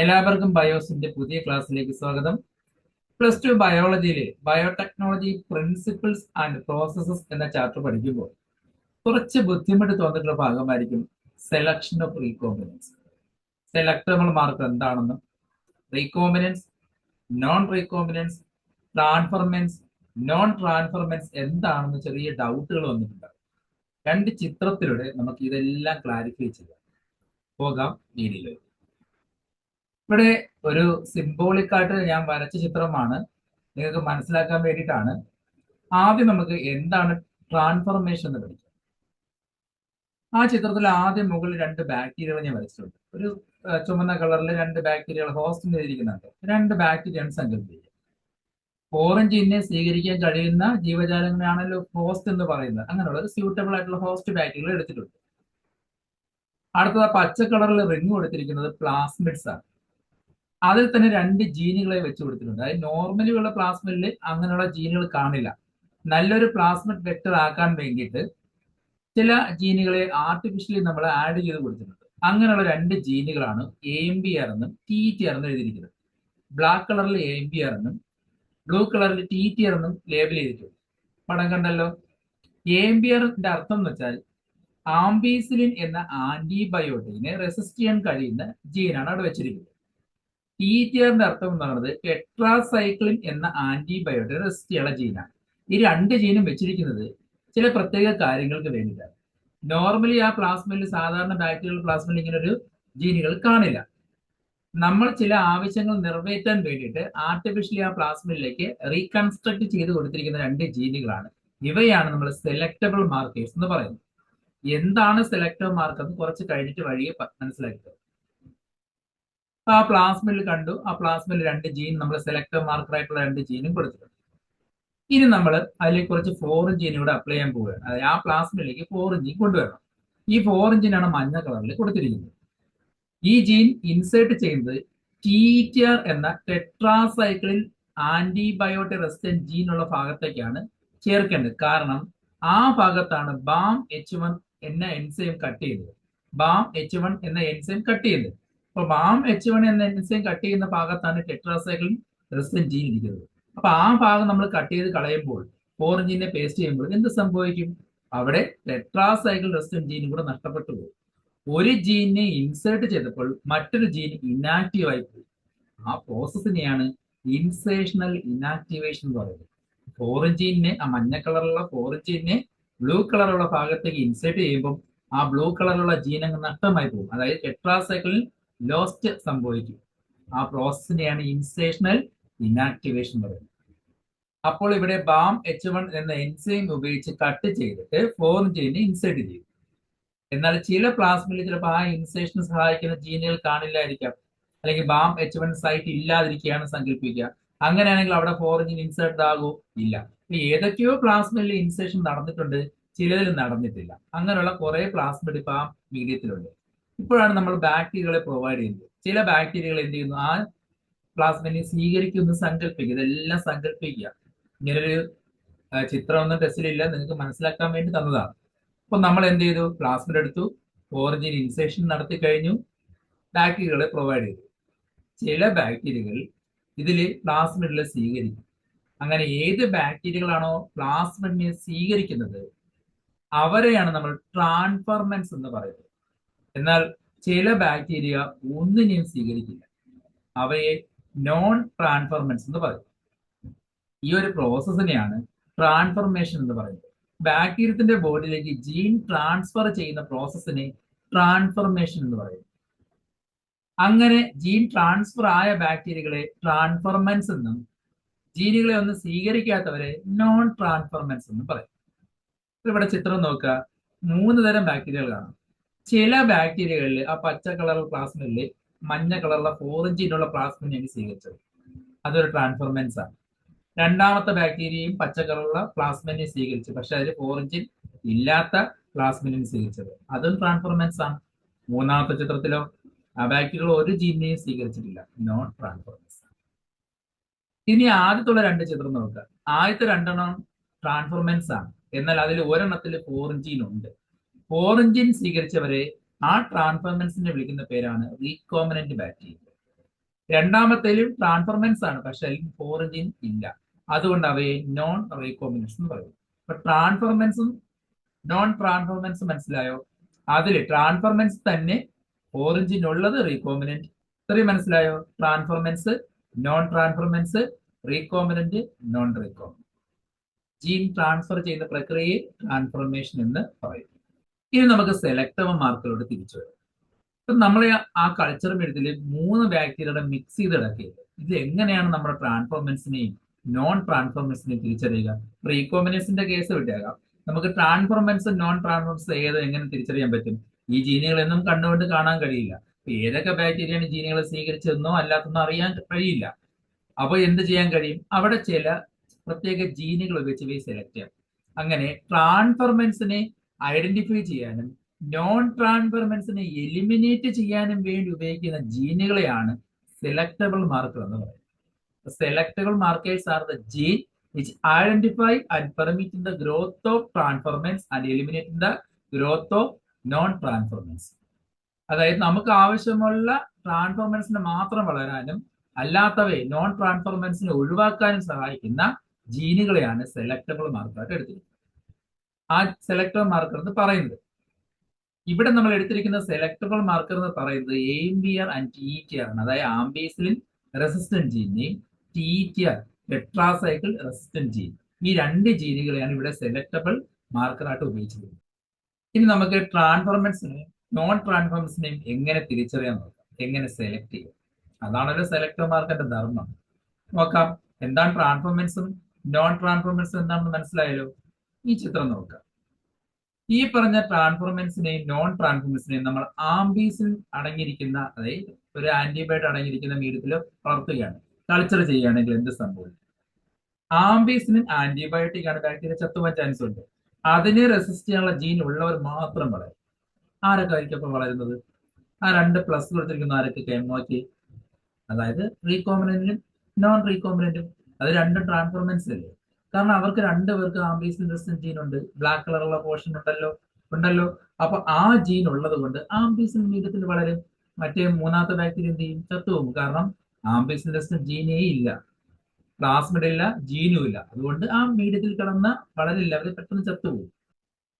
എല്ലാവർക്കും ബയോസിന്റെ പുതിയ ക്ലാസ്സിലേക്ക് സ്വാഗതം. പ്ലസ് ടു ബയോളജിയിലെ ബയോടെക്നോളജി പ്രിൻസിപ്പിൾസ് ആൻഡ് പ്രോസസ്സസ് എന്ന ചാപ്റ്റർ പഠിക്കുമ്പോൾ കുറച്ച് ബുദ്ധിമുട്ട് തോന്നിയിട്ടുള്ള ഭാഗമായിരിക്കും selection of recombinants. Selectable marker എന്താണെന്നും recombinants non recombinants transformants non transformants എന്താണെന്ന് ചെറിയ ഡൗട്ടുകൾ വന്നിട്ടുണ്ട്. രണ്ട് ചിത്രത്തിലൂടെ നമുക്ക് ഇതെല്ലാം ക്ലാരിഫൈ ചെയ്യാം. പോകാം വീഡിയോയിലേക്ക്. ഇവിടെ ഒരു സിംബോളിക് ആയിട്ട് ഞാൻ വരച്ച ചിത്രമാണ്. നിങ്ങൾക്ക് മനസ്സിലാക്കാൻ വേണ്ടിയിട്ടാണ്. ആദ്യം നമുക്ക് എന്താണ് ട്രാൻസ്ഫോർമേഷൻ എന്ന് പഠിക്കാം. ആ ചിത്രത്തിൽ ആദ്യം മുകളിൽ രണ്ട് ബാക്ടീരിയകൾ ഞാൻ വരച്ചിട്ടുണ്ട്. ഒരു ചുമന്ന കളറിൽ രണ്ട് ബാക്ടീരിയകൾ ഹോസ്റ്റ് ചെയ്തിരിക്കുന്നുണ്ട് രണ്ട് ബാക്ടീരിയയാണ് സങ്കല്പിക്കുക. ഓറഞ്ചിനെ സ്വീകരിക്കാൻ കഴിയുന്ന ജീവജാലങ്ങളാണല്ലോ ഹോസ്റ്റ് എന്ന് പറയുന്നത്. അങ്ങനെയുള്ള ഒരു സ്യൂട്ടബിൾ ആയിട്ടുള്ള ഹോസ്റ്റ് ബാക്ടീരിയകൾ എടുത്തിട്ടുണ്ട്. അടുത്തത് പച്ച കളറിൽ റിങ് കൊടുത്തിരിക്കുന്നത് പ്ലാസ്മിഡ്സ് ആണ്. അതിൽ തന്നെ രണ്ട് ജീനുകളെ വെച്ച് കൊടുത്തിട്ടുണ്ട്. അതായത് നോർമലി ഉള്ള പ്ലാസ്മിഡിൽ അങ്ങനെയുള്ള ജീനുകൾ കാണില്ല. നല്ലൊരു പ്ലാസ്മിഡ് വെക്ടർ ആക്കാൻ വേണ്ടിയിട്ട് ചില ജീനുകളെ ആർട്ടിഫിഷ്യലി നമ്മൾ ആഡ് ചെയ്ത് കൊടുത്തിട്ടുണ്ട്. അങ്ങനെയുള്ള രണ്ട് ജീനുകളാണ് എ എം ബി ആർ എന്നും ടി ടി ആർ എന്നും എഴുതിയിരിക്കുന്നത്. ബ്ലാക്ക് കളറിൽ എ എം ബി ആർ എന്നും ബ്ലൂ കളറിൽ ടി ടി ആർ എന്നും ലേബിൾ ചെയ്തിട്ടുണ്ട്. പടം കണ്ടല്ലോ? എ എം ബി ആറിന്റെ അർത്ഥം എന്ന് വെച്ചാൽ ആംബീസിലിൻ എന്ന ആന്റിബയോട്ടിക്കിനെ റെസിസ്റ്റ് ചെയ്യാൻ കഴിയുന്ന ജീനാണ് അവിടെ വെച്ചിരിക്കുന്നത്. ടി അർത്ഥം എന്ന് പറയുന്നത് ടെട്രാസൈക്ലിൻ എന്ന ആന്റിബയോട്ടിക് റെസിസ്റ്റിയുള്ള ജീനാണ് ഈ രണ്ട് ജീനും വെച്ചിരിക്കുന്നത് ചില പ്രത്യേക കാര്യങ്ങൾക്ക് വേണ്ടിയിട്ടാണ്. നോർമലി ആ പ്ലാസ്മയിൽ സാധാരണ ബാക്ടീരിയൽ പ്ലാസ്മയിൽ ഇങ്ങനെ ഒരു ജീനുകൾ കാണില്ല. നമ്മൾ ചില ആവശ്യങ്ങൾ നിറവേറ്റാൻ വേണ്ടിയിട്ട് ആർട്ടിഫിഷ്യലി ആ പ്ലാസ്മയിലേക്ക് റീകൺസ്ട്രക്ട് ചെയ്ത് കൊടുത്തിരിക്കുന്ന രണ്ട് ജീനുകളാണ് ഇവയാണ് നമ്മൾ സെലക്ടബിൾ മാർക്കേഴ്സ് എന്ന് പറയുന്നത്. എന്താണ് സെലക്ടബിൾ മാർക്ക് എന്ന് കുറച്ച് കഴിഞ്ഞിട്ട് വഴിയെ മനസ്സിലാക്കിയത് അപ്പൊ ആ പ്ലാസ്മയിൽ കണ്ടു. ആ പ്ലാസ്മയിൽ രണ്ട് ജീൻ നമ്മൾ സെലക്ടർ മാർക്കർ ആയിട്ടുള്ള രണ്ട് ജീനും കൊടുത്തിട്ടുണ്ട്. ഇനി നമ്മൾ അതിലേക്ക് കുറച്ച് ഫോറിൻ ജീൻ ഇവിടെ അപ്ലൈ ചെയ്യാൻ പോവുകയാണ്. അതായത് ആ പ്ലാസ്മയിലേക്ക് ഫോറിൻ ജീൻ കൊണ്ടുവരണം. ഈ ഫോറിൻ ജീനാണ് മഞ്ഞ കളറിൽ കൊടുത്തിരിക്കുന്നത്. ഈ ജീൻ ഇൻസേർട്ട് ചെയ്യുന്നത് ടി ടി എന്ന ടെട്രാസൈക്കിളിൽ ആന്റിബയോട്ടിക് റെസിസ്റ്റന്റ് ജീൻ ഉള്ള ഭാഗത്തേക്കാണ് ചേർക്കേണ്ടത്. കാരണം ആ ഭാഗത്താണ് ബാം എച്ച് വൺ എന്ന എൻസൈം കട്ട് ചെയ്തത് ബാം എച്ച് വൺ എന്ന എൻസൈം കട്ട് ചെയ്യുന്നത്. അപ്പൊ ബാം എച്ച് വൺ എന്ന എൻസൈം കട്ട് ചെയ്യുന്ന ഭാഗത്താണ് ടെട്രാസൈക്ലിൻ റെസിസ്റ്റന്റ് ജീൻ ഇരിക്കുന്നത്. അപ്പൊ ആ ഭാഗം നമ്മൾ കട്ട് ചെയ്ത് കളയുമ്പോൾ ഓറഞ്ചിനെ പേസ്റ്റ് ചെയ്യുമ്പോൾ എന്ത് സംഭവിക്കും? അവിടെ ടെട്രാസൈക്കിൾ റെസിസ്റ്റന്റ് ജീൻ കൂടെ നഷ്ടപ്പെട്ടു പോകും. ഒരു ജീനെ ഇൻസേർട്ട് ചെയ്തപ്പോൾ മറ്റൊരു ജീൻ ഇനാക്റ്റീവ് ആയി പോയി. ആ പ്രോസസ്സിനെയാണ് ഇൻസേഷണൽ ഇനാക്ടിവേഷൻ എന്ന് പറയുന്നത്. ഫോറിൻ ജീനിനെ ആ മഞ്ഞ കളറുള്ള ഫോറിൻ ജീനിനെ ബ്ലൂ കളറുള്ള ഭാഗത്തേക്ക് ഇൻസേർട്ട് ചെയ്യുമ്പോൾ ആ ബ്ലൂ കളറുള്ള ജീൻ അങ്ങ് നഷ്ടമായി പോകും. അതായത് ടെട്രാസൈക്കിളിൽ ലോസ്റ്റ് സംഭവിക്കും. ആ പ്രോസസ്സിനെയാണ് ഇൻസേഷണൽ ഇനാക്ടിവേഷൻ പറയുന്നത്. അപ്പോൾ ഇവിടെ ബാം എച്ച് വൺ എന്ന എൻസൈം ഉപയോഗിച്ച് കട്ട് ചെയ്തിട്ട് ഫോർ ജീനെ ഇൻസേർട്ട് ചെയ്യും. എന്നാൽ ചില പ്ലാസ്മിൽ ചിലപ്പോൾ ആ ഇൻസേഷന് സഹായിക്കുന്ന ജീനുകൾ കാണില്ലായിരിക്കാം. അല്ലെങ്കിൽ ബാം എച്ച് വൺ സൈറ്റ് ഇല്ലാതിരിക്കുകയാണ് സങ്കല്പിക്കുക. അങ്ങനെയാണെങ്കിൽ അവിടെ ഫോർ ജീൻ ഇൻസേർട്ട് ആകൂ ഇല്ല. ഏതൊക്കെയോ പ്ലാസ്മിൽ ഇൻസേഷൻ നടന്നിട്ടുണ്ട്. ചിലതിൽ നടന്നിട്ടില്ല. അങ്ങനെയുള്ള കുറെ പ്ലാസ്മിഡ് ഇപ്പൊ മീഡിയത്തിലുണ്ട് ഇപ്പോഴാണ് നമ്മൾ ബാക്ടീരിയകളെ പ്രൊവൈഡ് ചെയ്യുന്നത്. ചില ബാക്ടീരിയകൾ എന്ത് ചെയ്യുന്നു? ആ പ്ലാസ്മിനെ സ്വീകരിക്കുന്നു സങ്കല്പിക്കുക. ഇതെല്ലാം സങ്കല്പിക്കുക. ഇങ്ങനൊരു ചിത്രം ചിത്രമൊന്നും ടെസ്റ്റിലില്ല നിങ്ങൾക്ക് മനസ്സിലാക്കാൻ വേണ്ടി തന്നതാണ്. അപ്പൊ നമ്മൾ എന്ത് ചെയ്തു? പ്ലാസ്മിഡ് എടുത്തു. ഓറിജിൻ ഇൻസേഷൻ നടത്തി കഴിഞ്ഞു. ബാക്ടീരിയകളെ പ്രൊവൈഡ് ചെയ്തു. ചില ബാക്ടീരിയകൾ ഇതിൽ പ്ലാസ്മിഡിലെ സ്വീകരിക്കും. അങ്ങനെ ഏത് ബാക്ടീരിയകളാണോ പ്ലാസ്മിഡിനെ സ്വീകരിക്കുന്നത് അവരെയാണ് നമ്മൾ ട്രാൻസ്ഫർമെൻസ് എന്ന് പറയുന്നത്. എന്നാൽ ചില ബാക്ടീരിയ ഒന്നിനെയും സ്വീകരിക്കില്ല. അവയെ നോൺ ട്രാൻസ്ഫർമെൻസ് എന്ന് പറയും. ഈ ഒരു പ്രോസസ്സിനെയാണ് ട്രാൻസ്ഫർമേഷൻ എന്ന് പറയുന്നത്. ബാക്ടീരിയത്തിന്റെ ബോഡിയിലേക്ക് ജീൻ ട്രാൻസ്ഫർ ചെയ്യുന്ന പ്രോസസ്സിനെ ട്രാൻസ്ഫർമേഷൻ എന്ന് പറയും. അങ്ങനെ ജീൻ ട്രാൻസ്ഫർ ആയ ബാക്ടീരിയകളെ ട്രാൻസ്ഫർമെൻസ് എന്നും ജീനുകളെ ഒന്നും സ്വീകരിക്കാത്തവരെ നോൺ ട്രാൻസ്ഫർമെൻസ് എന്നും പറയും. ഇവിടെ ചിത്രം നോക്കുക. മൂന്ന് തരം ബാക്ടീരിയകൾ കാണാം. ചില ബാക്ടീരിയകളിൽ ആ പച്ച കളറുള്ള പ്ലാസ്മിനിൽ മഞ്ഞ കളറുള്ള ഫോറഞ്ചിനുള്ള പ്ലാസ്മിൻ ഞാൻ സ്വീകരിച്ചത്. അതൊരു ട്രാൻസ്ഫോർമൻസ് ആണ്. രണ്ടാമത്തെ ബാക്ടീരിയയും പച്ച കളറുള്ള പ്ലാസ്മിനെ സ്വീകരിച്ചു പക്ഷെ അതിൽ ഫോറഞ്ചിൻ ഇല്ലാത്ത പ്ലാസ്മിനെ സ്വീകരിച്ചത്. അതും ട്രാൻസ്ഫോർമൻസ് ആണ്. മൂന്നാമത്തെ ചിത്രത്തിലോ ആ ബാക്ടീരിയകൾ ഒരു ജീനിനെയും സ്വീകരിച്ചിട്ടില്ല. നോൺ ട്രാൻസ്ഫോർമൻസ് ഇനി ആദ്യത്തുള്ള രണ്ട് ചിത്രം നോക്കുക. ആദ്യത്തെ രണ്ടെണ്ണം ട്രാൻസ്ഫോർമൻസ് ആണ്. എന്നാൽ അതിൽ ഒരെണ്ണത്തിൽ ഫോറിഞ്ചിൻ ഉണ്ട്. ഫോറിഞ്ചിൻ സ്വീകരിച്ചവരെ ആ ട്രാൻസ്ഫോർമൻസിനെ വിളിക്കുന്ന പേരാണ് റീകോമിനന്റ് ബാക്ടീരിയ രണ്ടാമത്തേലും ട്രാൻസ്ഫോർമൻസ് ആണ് പക്ഷെ അതിൽ ഫോറിഞ്ചിൻ ഇല്ല. അതുകൊണ്ട് അവയെ നോൺ റീകോമിനൻസ് എന്ന് പറയും. അപ്പൊ ട്രാൻസ്ഫോർമൻസും നോൺ ട്രാൻസ്ഫർമെൻസും മനസ്സിലായോ? അതിൽ ട്രാൻസ്ഫോർമൻസ് തന്നെ ഓറിജിൻ ഉള്ളത് റീകോമിനന്റ് ഇത്രയും മനസ്സിലായോ? Transformants non transformants recombinant non recombinant gene transfer ചെയ്യുന്ന പ്രക്രിയയെ ട്രാൻസ്ഫർമേഷൻ എന്ന് പറയും. ഇനി നമുക്ക് സെലക്ടീവ് മാർക്കിലോട്ട് തിരിച്ചു വരാം. ഇപ്പൊ നമ്മൾ ആ കൾച്ചർ മെഴുതിൽ മൂന്ന് ബാക്ടീരിയയുടെ മിക്സ് ചെയ്ത് ഇടക്കിയത് ഇത് എങ്ങനെയാണ് നമ്മുടെ ട്രാൻസ്ഫോർമൻസിനെയും നോൺ ട്രാൻസ്ഫോർമൻസിനെയും തിരിച്ചറിയുക? റീകോമിനേഷന്റെ കേസ് വിട്ടേക്കാം. നമുക്ക് ട്രാൻസ്ഫോർമൻസ് നോൺ ട്രാൻസ്ഫോർമൻസ് ഏത് എങ്ങനെ തിരിച്ചറിയാൻ പറ്റും? ഈ ജീനുകളൊന്നും കണ്ടുകൊണ്ട് കാണാൻ കഴിയില്ല. ഏതൊക്കെ ബാക്ടീരിയയാണ് ജീനുകൾ സ്വീകരിച്ചതെന്നോ അല്ലാത്തെന്നോ അറിയാൻ കഴിയില്ല. അപ്പൊ എന്ത് ചെയ്യാൻ കഴിയും? അവിടെ ചില പ്രത്യേക ജീനുകൾ ഉപയോഗിച്ച് സെലക്ട് ചെയ്യാം. അങ്ങനെ ട്രാൻസ്ഫർമെൻസിനെ ഐഡന്റിഫൈ ചെയ്യാനും നോൺ ട്രാൻസ്ഫർമെൻസിനെ എലിമിനേറ്റ് ചെയ്യാനും വേണ്ടി ഉപയോഗിക്കുന്ന ജീനുകളെയാണ് സെലക്ടബിൾ മാർക്കർ എന്ന് പറയുന്നത്. Selectable markers are the gene which identify and permitting the growth of transformants and eliminating the growth of non transformants അതായത് നമുക്ക് ആവശ്യമുള്ള ട്രാൻസ്ഫോർമൻസിന് മാത്രം വളരാനും അല്ലാത്തവയെ നോൺ ട്രാൻസ്ഫോർമൻസിനെ ഒഴിവാക്കാനും സഹായിക്കുന്ന ജീനുകളെയാണ് സെലക്ടബിൾ മാർക്കായിട്ട് എടുത്തിരിക്കുന്നത്. ആ സെലക്ടർ മാർക്കർ എന്ന് പറയുന്നത്. ഇവിടെ നമ്മൾ എടുത്തിരിക്കുന്ന സെലക്ടബിൾ മാർക്കർ എന്ന് പറയുന്നത് M B R and T T ആണ്. അതായത് ampicillin resistant ജീനെയും T T R tetracycline resistant gene ഈ രണ്ട് ജീനുകളെയാണ് ഇവിടെ സെലക്ടബിൾ മാർക്കറായിട്ട് ഉപയോഗിച്ചിരിക്കുന്നത്. ഇനി നമുക്ക് ട്രാൻസ്ഫോർമൻസിനെയും നോൺ ട്രാൻസ്ഫോർമൻസിനെയും എങ്ങനെ തിരിച്ചറിയാൻ നോക്കാം? എങ്ങനെ സെലക്ട് ചെയ്യാം? അതാണല്ലോ സെലക്ടർ മാർക്കറിന്റെ ധർമ്മം. നോക്കാം. എന്താണ് ട്രാൻസ്ഫോർമൻസും നോൺ ട്രാൻസ്ഫോർമൻസും എന്താണെന്ന് മനസ്സിലായല്ലോ? ഈ ചിത്രം നോക്കുക. ഈ പറഞ്ഞ ട്രാൻസ്ഫോർമൻസിനെയും നോൺ ട്രാൻസ്ഫോർമൻസിനെയും നമ്മൾ ആംബീസിൽ അടങ്ങിയിരിക്കുന്ന അതായത് ഒരു ആന്റിബയോട്ട് അടങ്ങിയിരിക്കുന്ന മീഡിയത്തിൽ വളർത്തുകയാണ്. കൾച്ചർ ചെയ്യുകയാണെങ്കിൽ എന്ത് സംഭവിക്കും? ആംബീസിന് ആന്റിബയോട്ടിക് ആണ് ബാക്ടീരിയ ചത്തുവാൻ ചാൻസ് ഉണ്ട്. അതിനെ റെസിസ്റ്റ് ചെയ്യാനുള്ള ജീൻ ഉള്ളവർ മാത്രം വളരും. ആരൊക്കെ ആയിരിക്കും അപ്പൊ വളരുന്നത്? ആ രണ്ട് പ്ലസ് കൊടുത്തിരിക്കുന്ന ആരൊക്കെ നോക്കി. അതായത് റീകോമിനന്റും നോൺ റീകോമിനന്റും അത് രണ്ടും ട്രാൻസ്ഫോർമൻസ് അല്ലേ? കാരണം അവർക്ക് രണ്ടുപേർക്ക് ആംബീസിൻ റെസിസ്റ്റന്റ് ജീൻ ഉണ്ട്. ബ്ലാക്ക് കളറുള്ള പോർഷൻ ഉണ്ടല്ലോ ഉണ്ടല്ലോ. അപ്പൊ ആ ജീൻ ഉള്ളത് കൊണ്ട് ആംബീസിൻ മീഡിയത്തിൽ വളരും. മറ്റേ മൂന്നാമത്തെ ബാക്ടീരിയ എന്ത് ചെയ്യും? ചത്തുപോകും. കാരണം ആംബീസിൻ റെസിസ്റ്റന്റ് ജീനേ ഇല്ല. പ്ലാസ്മിഡ് ഇല്ല ജീനും ഇല്ല. അതുകൊണ്ട് ആ മീഡിയത്തിൽ കിടന്ന വളരില്ല. അവർ പെട്ടെന്ന് ചത്തുപോകും.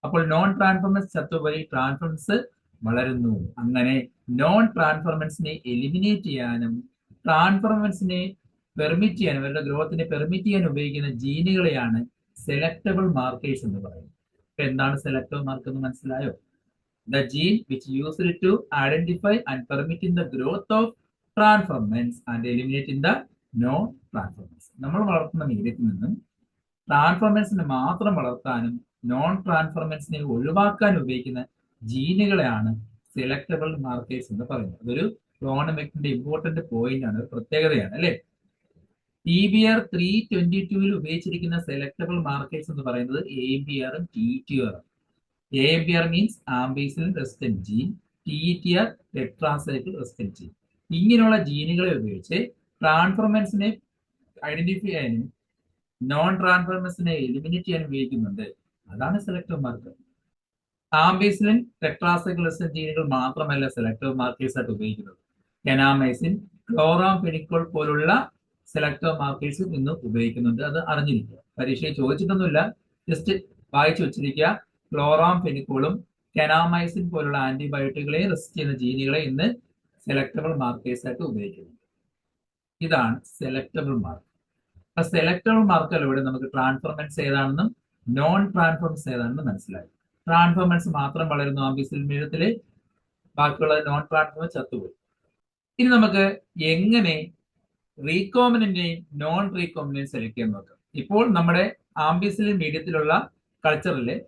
അപ്പോൾ നോൺ ട്രാൻസ്ഫോർമൻസ് ചത്തുപോയി ട്രാൻസ്ഫോർമൻസ് വളരുന്നു. അങ്ങനെ നോൺ ട്രാൻസ്ഫോർമൻസിനെ എലിമിനേറ്റ് ചെയ്യാനും ട്രാൻസ്ഫോർമൻസിനെ പെർമിറ്റ് ചെയ്യാൻ അവരുടെ ഗ്രോത്തിനെ പെർമിറ്റ് ചെയ്യാൻ ഉപയോഗിക്കുന്ന ജീനുകളെയാണ് സെലക്ടബിൾ മാർക്കേഴ്സ് എന്ന് പറയുന്നത്. ഇപ്പൊ എന്താണ് സെലക്ടബിൾ മാർക്ക് എന്ന് മനസ്സിലായോ? The gene which used to identify and permit in the growth of transformants and eliminate in the no transformants നമ്മൾ വളർത്തുന്ന മീഡിയത്തിൽ നിന്നും ട്രാൻസ്ഫോർമൻസിനെ മാത്രം വളർത്താനും നോൺ ട്രാൻസ്ഫോർമൻസിനെ ഒഴിവാക്കാൻ ഉപയോഗിക്കുന്ന ജീനുകളെയാണ് സെലക്ടബിൾ മാർക്കേഴ്സ് എന്ന് പറയുന്നത്. അതൊരു ക്ലോണമെക്കിന്റെ ഇമ്പോർട്ടന്റ് പോയിന്റ് ആണ് പ്രത്യേകതയാണ് അല്ലെ? T B R three twenty ടുവിൽ ഉപയോഗിച്ചിരിക്കുന്ന സെലക്ടബിൾ മാർക്കേഴ്സ് എന്ന് പറയുന്നത് എ ബി ആറും ടി ടി ആറും A B R means ampicillin resistant gene T T R tetracycline resistant gene ഇങ്ങനെയുള്ള ജീനുകളെ ഉപയോഗിച്ച് ട്രാൻസ്ഫോർമൻസിനെ ഐഡന്റിഫൈ ചെയ്യാനും നോൺ ട്രാൻസ്ഫോർമൻസിനെ എലിമിനേറ്റ് ചെയ്യാൻ ഉപയോഗിക്കുന്നുണ്ട്. അതാണ് സെലക്ടീവ് മാർക്കർ ആംബീസിലിൻ ടെട്രാസൈക്കിൾ ജീനുകൾ മാത്രമല്ല സെലക്ടീവ് മാർക്കേഴ്സ് ആയിട്ട് ഉപയോഗിക്കുന്നത്. കെനാമൈസിൻ ക്ലോറാം ഫെനിക്കോൾ പോലുള്ള സെലക്ടീവ് മാർക്കേഴ്സ് നിന്ന് ഉപയോഗിക്കുന്നുണ്ട്. അത് അറിഞ്ഞിരിക്കുക. പരീക്ഷയിൽ ചോദിച്ചിട്ടൊന്നുമില്ല. ജസ്റ്റ് വായിച്ചു വെച്ചിരിക്കുക. ക്ലോറാം ഫെനിക്കോളും കെനാമൈസിൻ പോലുള്ള ആന്റിബയോട്ടിക്കുകളെ റെസിസ്റ്റ് ചെയ്യുന്ന ജീനുകളെ ഇന്ന് സെലക്ടബിൾ മാർക്കേഴ്സ് ആയിട്ട് ഉപയോഗിക്കുന്നു ഇതാണ് സെലക്ടബിൾ മാർക്ക് അപ്പൊ സെലക്ടബിൾ മാർക്കിലൂടെ നമുക്ക് ട്രാൻസ്ഫോർമൻസ് ഏതാണെന്നും നോൺ ട്രാൻസ്ഫോർമൻസ് ഏതാണെന്നും മനസ്സിലായി. ട്രാൻസ്ഫോർമൻസ് മാത്രം വളരുന്നു ആംബിസിൽ മീഴത്തിൽ ബാക്കിയുള്ള നോൺ ട്രാൻസ്ഫോർമൻസ് ചത്തുപോയി. ഇനി നമുക്ക് എങ്ങനെ റീകോമിനെയും നോൺ റീകോമിനെയും സെലക്ട് ചെയ്യാൻ നോക്കാം. ഇപ്പോൾ നമ്മുടെ ആംബിസിലിൻ മീഡിയത്തിലുള്ള കൾച്ചറിൽ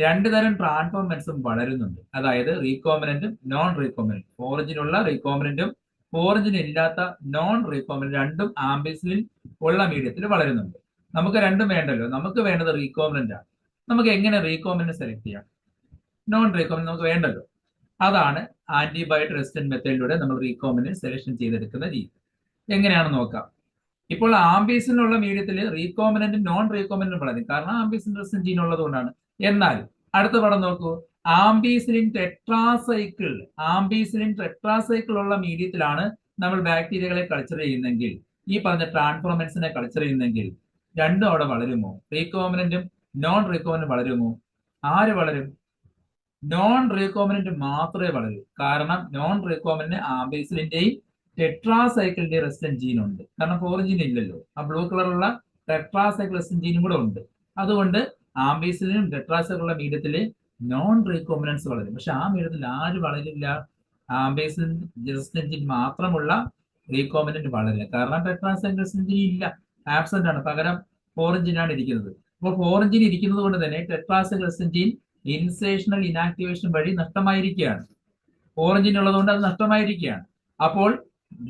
രണ്ട് തരം ട്രാൻസ്ഫോമൻസും വളരുന്നുണ്ട്. അതായത് റീകോമിനന്റും നോൺ റീകോമിനും ഓറിജിനുള്ള റീകോമിനന്റും ഓറിജിൻ ഇല്ലാത്ത നോൺ റീകോമിനന്റ് രണ്ടും ആംബിസിലിൻ ഉള്ള മീഡിയത്തിൽ വളരുന്നുണ്ട്. നമുക്ക് രണ്ടും വേണ്ടല്ലോ. നമുക്ക് വേണ്ടത് റീകോമിനന്റ് ആണ് നമുക്ക് എങ്ങനെ റീകോമിനന്റ് സെലക്ട് ചെയ്യാം? നോൺ റീകോമിനന്റ് നമുക്ക് വേണ്ടല്ലോ. അതാണ് ആന്റിബയോട്ടിക് റെസിസ്റ്റന്റ് മെത്തേഡിലൂടെ നമ്മൾ റീകോമിനന്റ് സെലക്ഷൻ ചെയ്തെടുക്കുന്ന രീതി. എങ്ങനെയാണെന്ന് നോക്കാം. ഇപ്പോൾ ആംബീസിനുള്ള മീഡിയത്തിൽ റീകോമിനന്റും നോൺ റീകോമിനന്റും വളരും കാരണം ആംബീസിൻ റെസിൻ ജീൻ ഉള്ളതുകൊണ്ടാണ് എന്നാൽ അടുത്ത പടം നോക്കൂ. ആംബീസിലിൻ ടെട്രാസൈക്കിൾ ആംബീസിലിൻ ടെട്രാസൈക്കിൾ ഉള്ള മീഡിയത്തിലാണ് നമ്മൾ ബാക്ടീരിയകളെ കൾച്ചർ ചെയ്യുന്നെങ്കിൽ ഈ പറഞ്ഞ ട്രാൻസ്ഫോർമൻസിനെ കൾച്ചർ ചെയ്യുന്നെങ്കിൽ രണ്ടും അവിടെ വളരുമോ? റീകോമിനന്റും നോൺ റീകോമിനും വളരുമോ? ആര് വളരും? നോൺ റീകോമിനന്റ് മാത്രമേ വളരൂ. കാരണം നോൺ റീകോമിന് ആംബേസിലിന്റെയും ടെട്രാസൈക്കിളിന്റെയും റെസിഡന്റ് ജീൻ ഉണ്ട്. കാരണം ഫോറിൻ ഇല്ലല്ലോ. ആ ബ്ലൂ കളറുള്ള ടെട്രാസൈക്കിൾ റെസിഡന്റ് ജീനും കൂടെ ഉണ്ട്. അതുകൊണ്ട് ആംബേസിലിനും ടെട്രാസൈക്കിളുള്ള മീഡിയത്തിൽ നോൺ റീകോമിനൻസ് വളരും. പക്ഷെ ആ മീഡിയത്തിൽ ആര് വളരില്ല? ആംബേസിൻ റെസിസ്റ്റന്റ് ജീൻ മാത്രമുള്ള റീകോമിനന്റ് വളരില്ല. കാരണം ടെട്രാസൈക്കിൾ റെസിഡന്റ് ജീൻ ഇല്ല. ആബ്സെന്റ് ആണ്. പകരം ഫോറിഞ്ചിനാണ് ഇരിക്കുന്നത്. അപ്പോൾ ഫോറിഞ്ചിൻ ഇരിക്കുന്നത് കൊണ്ട് തന്നെ tetracycline resistant gene insertional inactivation വഴി നഷ്ടമായിരിക്കുകയാണ്. ഓറഞ്ചിനുള്ളതുകൊണ്ട് അത് നഷ്ടമായിരിക്കുകയാണ്. അപ്പോൾ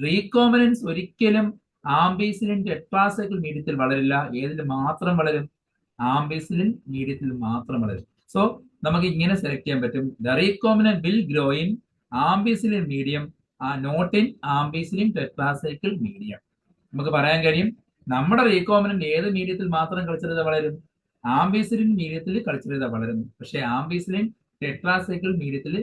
റീകോമിനൻസ് ഒരിക്കലും ആംബീസിലിൻ ടെട്രാസൈക്കിൾ മീഡിയത്തിൽ വളരില്ല. ഏതിൽ മാത്രം വളരും? ആംബീസിലിൻ മീഡിയത്തിൽ മാത്രം വളരും. സോ നമുക്ക് ഇങ്ങനെ സെലക്ട് ചെയ്യാൻ പറ്റും. The recombinant will grow in ampicillin medium ah not in ampicillin tetracycline medium നമുക്ക് പറയാൻ കഴിയും നമ്മുടെ റീകോമിനന്റ് ഏത് മീഡിയത്തിൽ മാത്രം കൾച്ചർ ചെയ്താൽ വളരും? ആംബീസിലിൻ മീഡിയത്തിൽ കൾച്ചർ ചെയ്താൽ വളരുന്നു പക്ഷേ ആംബീസിലിൻ ടെട്രാസൈക്കിൾ മീഡിയത്തിൽ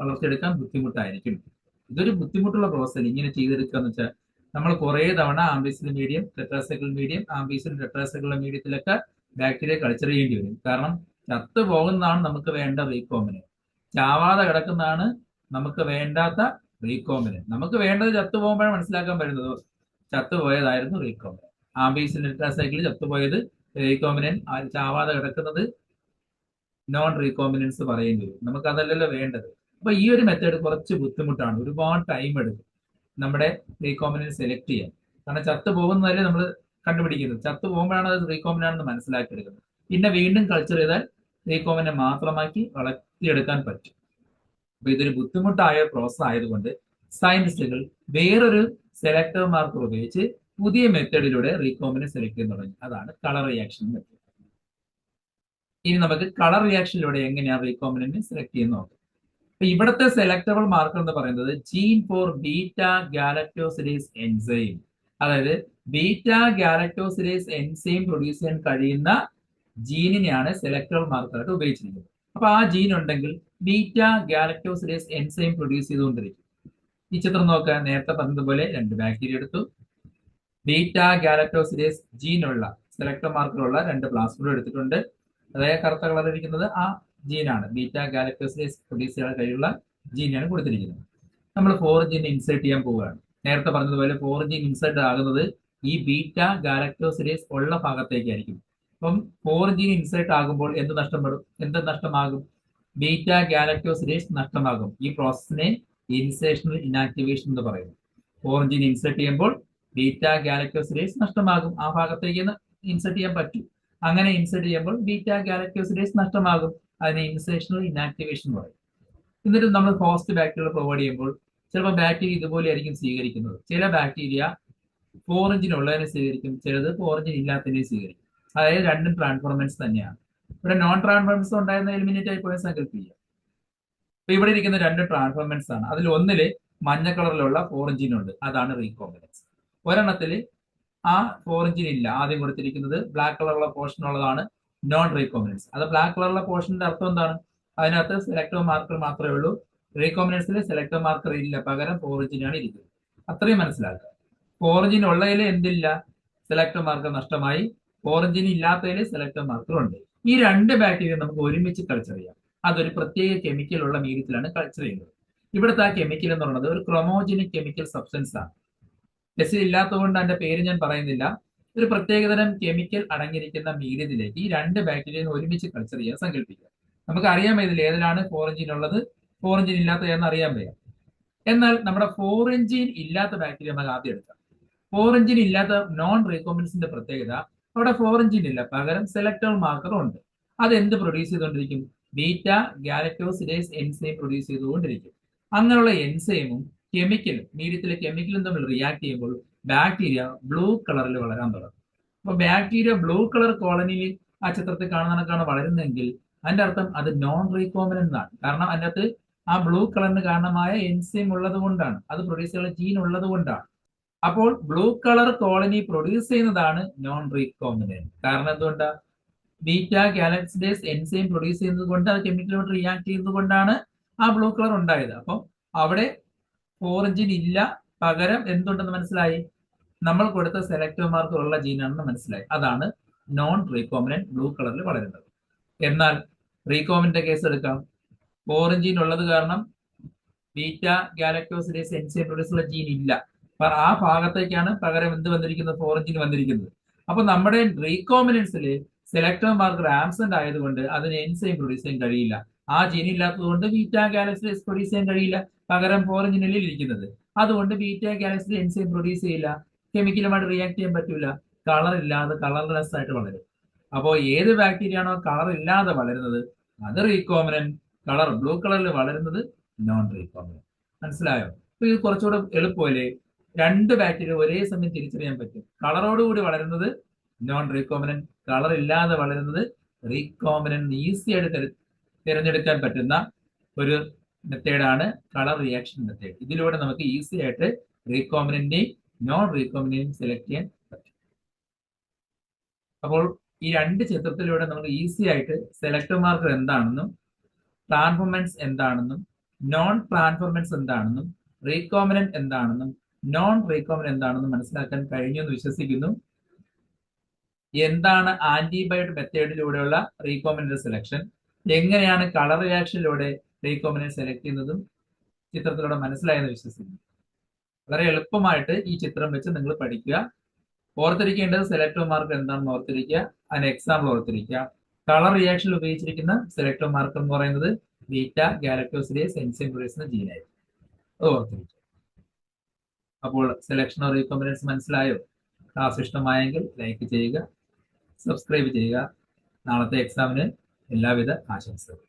വളർത്തിയെടുക്കാൻ ബുദ്ധിമുട്ടായിരിക്കും. ഇതൊരു ബുദ്ധിമുട്ടുള്ള പ്രോസസ് ഇങ്ങനെ ചെയ്തെടുക്കുക എന്ന് വെച്ചാൽ നമ്മൾ കുറെ തവണ ampicillin medium tetracycline medium ampicillin ടെട്രാസൈക്കിളിലെ മീഡിയത്തിലൊക്കെ ബാക്ടീരിയ കൾച്ചർ ചെയ്യേണ്ടി വരും. കാരണം ചത്തു പോകുന്നതാണ് നമുക്ക് വേണ്ട റീകോമിന് ചാവാതെ കിടക്കുന്നതാണ് നമുക്ക് വേണ്ടാത്ത റീകോമിന് നമുക്ക് വേണ്ടത് ചത്തു പോകുമ്പോഴാണ് മനസ്സിലാക്കാൻ പറ്റുന്നത്. ചത്തുപോയതായിരുന്നു റീകോമിന് ആംബീസിൽ ടെട്രാസൈക്കിൾ ചത്തുപോയത് റീകോമിനൻ ചാവാതെ കിടക്കുന്നത് നോൺ റീകോമിനൻസ് പറയേണ്ടി വരും. നമുക്ക് അതല്ലല്ലോ വേണ്ടത്. അപ്പൊ ഈ ഒരു മെത്തേഡ് കുറച്ച് ബുദ്ധിമുട്ടാണ്. ഒരുപാട് ടൈം എടുക്കും നമ്മുടെ റീകോമ്പിനന്റ് സെലക്ട് ചെയ്യാൻ. കാരണം ചത്തു പോകുന്നതല്ലേ നമ്മൾ കണ്ടുപിടിക്കുന്നത് ചത്തു പോകുമ്പോഴാണ് അത് റീകോമിനാണെന്ന് മനസ്സിലാക്കിയെടുക്കുന്നത്. പിന്നെ വീണ്ടും കൾച്ചർ ചെയ്താൽ റീകോമിനെ മാത്രമാക്കി വളർത്തിയെടുക്കാൻ പറ്റും. അപ്പൊ ഇതൊരു ബുദ്ധിമുട്ടായ പ്രോസസ് ആയതുകൊണ്ട് സയന്റിസ്റ്റുകൾ വേറൊരു സെലക്ടർ മാർക്കർ ഉപയോഗിച്ച് പുതിയ മെത്തേഡിലൂടെ റീകോമിനെ സെലക്ട് ചെയ്യാൻ തുടങ്ങി. അതാണ് കളർ റിയാക്ഷൻ മെത്തേഡ് ഇനി നമുക്ക് കളർ റിയാക്ഷനിലൂടെ എങ്ങനെയാണ് റീകോമിനെ സെലക്ട് ചെയ്യുന്നത് നോക്കാം. ഇവിടുത്തെ സെലക്ടബിൾ മാർക്കർ എന്ന് പറയുന്നത് gene for beta galactosidase enzyme അതായത് ബീറ്റ ഗാലക്ടോസിഡേസ് എൻസൈം പ്രൊഡ്യൂസ് ചെയ്യാൻ കഴിയുന്ന ജീനിനെയാണ് സെലക്ടബിൾ മാർക്കറായിട്ട് ഉപയോഗിച്ചിരിക്കുന്നത്. അപ്പൊ ആ ജീൻ ഉണ്ടെങ്കിൽ ബീറ്റ ഗാലക്ടോസിഡേസ് എൻസൈം പ്രൊഡ്യൂസ് ചെയ്തുകൊണ്ടിരിക്കും. ഈ ചിത്രം നോക്കുക നേരത്തെ പറഞ്ഞതുപോലെ രണ്ട് ബാക്ടീരിയ എടുത്തു. ബീറ്റ ഗാലക്ടോസിഡേസ് ജീനുള്ള സെലക്ടർ മാർക്കറുള്ള രണ്ട് പ്ലാസ്മിഡും എടുത്തിട്ടുണ്ട്. അതായത് കറുത്ത കളറിരിക്കുന്നത് ആ ജീനാണ് ബീറ്റ ഗാലക്ടോസിഡേസ് പ്രൊഡ്യൂസ് ചെയ്യാൻ കഴിയുള്ള ജീനാണ് കൊടുത്തിരിക്കുന്നത്. നമ്മൾ ഫോർ ജീൻ ഇൻസേർട്ട് ചെയ്യാൻ പോവുകയാണ്. നേരത്തെ പറഞ്ഞതുപോലെ ഫോർ ജീൻ ഇൻസേർട്ട് ആകുന്നത് ഈ ബീറ്റ ഗാലക്ടോസിലേസ് ഉള്ള ഭാഗത്തേക്കായിരിക്കും. അപ്പം ഫോർ ജീൻ ഇൻസേർട്ട് ആകുമ്പോൾ എന്ത് നഷ്ടപ്പെടും? എന്ത് നഷ്ടമാകും? ബീറ്റ ഗാലക്ടോസിലേസ് നഷ്ടമാകും. ഈ പ്രോസസ്സിനെ ഇൻസേഷണൽ ഇനാക്ടിവേഷൻ എന്ന് പറയുന്നു. ഫോർ ജീൻ ഇൻസേർട്ട് ചെയ്യുമ്പോൾ ബീറ്റ ഗാലക്ടോസിലേസ് നഷ്ടമാകും. ആ ഭാഗത്തേക്ക് ഇൻസേർട്ട് ചെയ്യാൻ പറ്റും. അങ്ങനെ ഇൻസേർട്ട് ചെയ്യുമ്പോൾ ബീറ്റ ഗാലക്ടോസിലേസ് നഷ്ടമാകും. അതിനെ ഇൻസേഷണൽ ഇനാക്ടിവേഷൻ പറയും. എന്നിട്ട് നമ്മൾ ഹോസ്റ്റ് ബാക്ടീരിയ പ്രൊവൈഡ് ചെയ്യുമ്പോൾ ചിലപ്പോൾ ബാക്ടീരിയ ഇതുപോലെ ആയിരിക്കും സ്വീകരിക്കുന്നത്. ചില ബാക്ടീരിയ ഫോറഞ്ചിനുള്ളതിനെ സ്വീകരിക്കും ചിലത് ഫോറഞ്ചിൻ ഇല്ലാത്തതിനെ സ്വീകരിക്കും. അതായത് രണ്ടും ട്രാൻസ്ഫോർമൻസ് തന്നെയാണ്. ഇവിടെ നോൺ ട്രാൻസ്ഫോർമൻസ് ഉണ്ടായിരുന്ന എലിമിനേറ്റ് ആയി പോയ സങ്കല്പിക്കുക അപ്പൊ ഇവിടെ ഇരിക്കുന്ന രണ്ട് ട്രാൻസ്ഫോർമൻസ് ആണ്. അതിൽ ഒന്നിൽ മഞ്ഞ കളറിലുള്ള ഫോറഞ്ചിൻ ഉണ്ട്. അതാണ് റീകോമ്പിനൻസ് ഒരെണ്ണത്തിൽ ആ ഫോറഞ്ചിൻ ഇല്ല. ആദ്യം കൊടുത്തിരിക്കുന്നത് ബ്ലാക്ക് കളറുള്ള പോർഷൻ ഉള്ളതാണ്. നോൺ റീകോമിനൻസ് അത് ബ്ലാക്ക് കളറുള്ള പോർഷന്റെ അർത്ഥം എന്താണ്? അതിനകത്ത് സെലക്ടോ മാർക്കർ മാത്രമേ ഉള്ളൂ. റീകോമിനൻസിൽ സെലക്ടോ മാർക്കർ ഇല്ല. പകരം ഫോറഞ്ചിനാണ് ഇരിക്കുന്നത്. അത്രയും മനസ്സിലാക്കുക. ഓറിജിൻ ഉള്ളതിൽ എന്തില്ല? സെലക്ടോ മാർക്കർ നഷ്ടമായി. ഓറിജിൻ ഇല്ലാത്തതിൽ സെലക്ടോ മാർക്കർ ഉണ്ട്. ഈ രണ്ട് ബാക്ടീരിയ നമുക്ക് ഒരുമിച്ച് കൾച്ചർ ചെയ്യാം. അതൊരു പ്രത്യേക കെമിക്കൽ ഉള്ള മീഡിയത്തിലാണ് കൾച്ചർ ചെയ്യുന്നത്. ഇവിടുത്തെ ആ കെമിക്കൽ എന്ന് പറയുന്നത് ഒരു ക്രൊമോജിനിക് കെമിക്കൽ സബ്സ്റ്റൻസ് ആണ്. ടെസ്റ്റിൽ ഇല്ലാത്തതുകൊണ്ട് അതിന്റെ പേര് ഞാൻ പറയുന്നില്ല. ഒരു പ്രത്യേകതരം കെമിക്കൽ അടങ്ങിയിരിക്കുന്ന മീഡിയത്തിലേക്ക് ഈ രണ്ട് ബാക്ടീരിയ ഒരുമിച്ച് കൾച്ചർ ചെയ്യാൻ സങ്കല്പിക്കുക നമുക്ക് അറിയാൻ ഇതിൽ ഏതിലാണ് ഫോറഞ്ചിൻ ഉള്ളത്. ഫോറഞ്ചിൻ ഇല്ലാത്ത എന്ന് അറിയാൻ വയ്യ. എന്നാൽ നമ്മുടെ ഫോറഞ്ചിൻ ഇല്ലാത്ത ബാക്ടീരിയ നമുക്ക് ആദ്യം എടുക്കാം. ഫോറഞ്ചിൻ ഇല്ലാത്ത നോൺ റീകോമിൻസിന്റെ പ്രത്യേകത അവിടെ ഫോറഞ്ചിൻ ഇല്ല. പകരം സെലക്ടർ മാർക്കർ ഉണ്ട്. അത് എന്ത് പ്രൊഡ്യൂസ് ചെയ്തുകൊണ്ടിരിക്കും ബീറ്റ ഗാലക്ടോസിഡേസ് എൻസൈം പ്രൊഡ്യൂസ് ചെയ്തുകൊണ്ടിരിക്കും. അങ്ങനെയുള്ള എൻസൈമും കെമിക്കലും മീഡിയത്തിലെ കെമിക്കലും തമ്മിൽ റിയാക്ട് ചെയ്യുമ്പോൾ ബാക്ടീരിയ ബ്ലൂ കളറിൽ വളരാൻ തുടങ്ങും. അപ്പൊ ബാക്ടീരിയ ബ്ലൂ കളർ കോളനിയിൽ ആ ചിത്രത്തിൽ കാണുന്നതൊക്കെയാണ് വളരുന്നതെങ്കിൽ അതിന്റെ അർത്ഥം അത് നോൺ റീകോമിനന്റ് എന്നാണ്. കാരണം അതിന്റെ അകത്ത് ആ ബ്ലൂ കളറിന് കാരണമായ എൻസൈം ഉള്ളത് കൊണ്ടാണ്. അത് പ്രൊഡ്യൂസ് ചെയ്യുന്ന ജീൻ ഉള്ളത് കൊണ്ടാണ്. അപ്പോൾ ബ്ലൂ കളർ കോളനി പ്രൊഡ്യൂസ് ചെയ്യുന്നതാണ് നോൺ റീകോമിനന്റ് കാരണം എന്തുകൊണ്ടാ? ബീറ്റ ഗാലക്സിഡേസ് എൻസൈം പ്രൊഡ്യൂസ് ചെയ്യുന്നത് കൊണ്ട് അത് കെമിക്കലോട്ട് റിയാക്ട് ചെയ്യുന്നത് കൊണ്ടാണ് ആ ബ്ലൂ കളർ ഉണ്ടായത്. അപ്പം അവിടെ ഫോറഞ്ചിൻ ഇല്ല പകരം എന്തുണ്ടെന്ന് മനസ്സിലായി? നമ്മൾ കൊടുത്ത സെലക്ടീവ് മാർക്കുള്ള ജീനാണെന്ന് മനസ്സിലായി. അതാണ് നോൺ റീകോമിനന്റ് ബ്ലൂ കളറിൽ വളരുന്നത്. എന്നാൽ റീകോമിന്റെ കേസ് എടുക്കാം. ഓറഞ്ച് ജീൻ ഉള്ളത് കാരണം ബീറ്റ ഗാലക്ടോസിഡേസ് എൻസൈം പ്രൊഡ്യൂസുള്ള ജീൻ ഇല്ല ആ ഭാഗത്തേക്കാണ് പകരം എന്ത് വന്നിരിക്കുന്നത്? ഫോറഞ്ചിൻ വന്നിരിക്കുന്നത്. അപ്പൊ നമ്മുടെ റീകോമിനൻസിൽ സെലക്ടീവ് മാർക്കർ ആബ്സെന്റ് ആയതുകൊണ്ട് അതിന് എൻസൈം പ്രൊഡ്യൂസ് ചെയ്യാൻ കഴിയില്ല. ആ ജീൻ ഇല്ലാത്തതുകൊണ്ട് ബീറ്റ ഗാലക്സിഡേസ് പ്രൊഡ്യൂസ് ചെയ്യാൻ കഴിയില്ല. പകരം ഫോറഞ്ചിനിൽ ഇരിക്കുന്നത്. അതുകൊണ്ട് ബീറ്റ ഗാലക്സിഡേസ് എൻസൈം പ്രൊഡ്യൂസ് ചെയ്യില്ല. കെമിക്കലുമായിട്ട് റിയാക്ട് ചെയ്യാൻ പറ്റൂല. കളർ ഇല്ലാതെ കളർലെസ് ആയിട്ട് വളരും. അപ്പോൾ ഏത് ബാക്ടീരിയ ആണോ കളർ ഇല്ലാതെ വളരുന്നത് അത് റീകോമിനൻ കളർ ബ്ലൂ കളറിൽ വളരുന്നത് നോൺ റീകോമിനൻ മനസ്സിലായോ? അപ്പൊ ഇത് കുറച്ചുകൂടെ എളുപ്പമല്ലേ? രണ്ട് ബാക്ടീരിയ ഒരേ സമയം തിരിച്ചറിയാൻ പറ്റും. കളറോടുകൂടി വളരുന്നത് നോൺ റീകോമിനൻ കളർ ഇല്ലാതെ വളരുന്നത് റീകോമിനൻ ഈസി ആയിട്ട് തിരഞ്ഞെടുക്കാൻ പറ്റുന്ന ഒരു മെത്തേഡാണ് കളർ റിയാക്ഷൻ മെത്തേഡ് ഇതിലൂടെ നമുക്ക് ഈസി ആയിട്ട് റീകോമിനന്റെയും നോൺ റീകോമിനന്റെയും സെലക്ട് ചെയ്യാൻ പറ്റും. അപ്പോൾ ഈ രണ്ട് ചിത്രത്തിലൂടെ നമുക്ക് ഈസി ആയിട്ട് സെലക്ടർ മാർക്കർ എന്താണെന്നും ട്രാൻസ്ഫോർമൻസ് എന്താണെന്നും നോൺ ട്രാൻസ്ഫോർമൻസ് എന്താണെന്നും റീകോമിനന്റ് എന്താണെന്നും നോൺ റീകോമിനന്റ് എന്താണെന്നും മനസ്സിലാക്കാൻ കഴിഞ്ഞു എന്ന് വിശ്വസിക്കുന്നു. എന്താണ് ആന്റിബയോട്ടിക് മെത്തേഡിലൂടെയുള്ള റീകോമിനന്റ് സെലക്ഷൻ എങ്ങനെയാണ് കളർ റിയാക്ഷനിലൂടെ റീകോമിനന്റ് സെലക്ട് ചെയ്യുന്നതും ചിത്രത്തിലൂടെ മനസ്സിലായെന്ന് വിശ്വസിക്കുന്നു. വളരെ എളുപ്പമായിട്ട് ഈ ചിത്രം വെച്ച് നിങ്ങൾ പഠിക്കുക. ഓർത്തിരിക്കേണ്ടത് സെലക്ടർ മാർക്ക് എന്താണെന്ന് ഓർത്തിരിക്കുക. അതിന് എക്സാമ്പിൾ ഓർത്തിരിക്കുക. കളർ റിയാക്ഷൻ ഉപയോഗിച്ചിരിക്കുന്ന സെലക്ടർ മാർക്ക് എന്ന് പറയുന്നത് ബീറ്റ ഗാലക്ടോസിലെ സെൻസിൻ പ്രൊഡ്യൂസ് ജീനായിരിക്കും അത് ഓർത്തിരിക്കുക. അപ്പോൾ സെലക്ഷൻ റീകോമ്പിനൻസ് മനസ്സിലായോ? ക്ലാസ് ഇഷ്ടമായെങ്കിൽ ലൈക്ക് ചെയ്യുക സബ്സ്ക്രൈബ് ചെയ്യുക. നാളത്തെ എക്സാമിന് എല്ലാവിധ ആശംസകളും.